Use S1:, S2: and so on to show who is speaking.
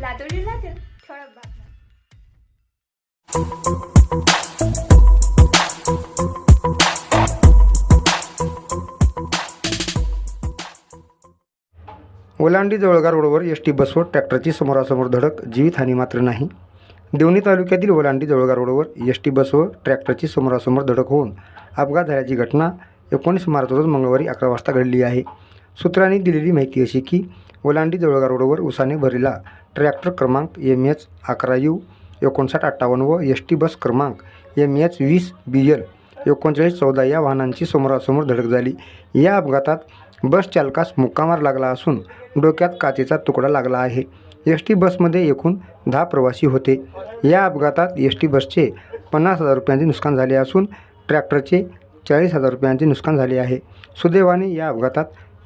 S1: लातूर जिल्ह्यातील ठळक बातम्या
S2: ओलांडी जवळगा रोडवर एस टी बसवर ट्रॅक्टरची समोरासमोर धडक जीवितहानी मात्र नाही. देवणी तालुक्यातील ओलांडी जवळगा रोडवर एस टी बसवर ट्रॅक्टरची समोरासमोर धडक होऊन अपघात झाल्याची घटना एकोणीस मार्च रोज मंगळवारी अकरा वाजता घडली आहे. सूत्रांनी दिलेली माहिती अशी की ओलांडी जवळगा रोडवर उसाने भरलेला ट्रॅक्टर क्रमांक एम एच अकरा यू एकोणसाठ अठ्ठावन्न व एस टी बस क्रमांक एम एच वीस बी एल एकोणचाळीस चौदा या वाहनांची समोरासमोर धडक झाली. या अपघातात बस चालकास मुक्कामार लागला असून डोक्यात काचेचा तुकडा लागला आहे. एस टी बसमध्ये एकूण दहा प्रवासी होते. या अपघातात एस टी बसचे पन्नास हजार रुपयांचे नुकसान झाले असून ट्रॅक्टरचे चाळीस हजार रुपयांचे नुकसान झाले आहे. सुदैवाने या अपघातात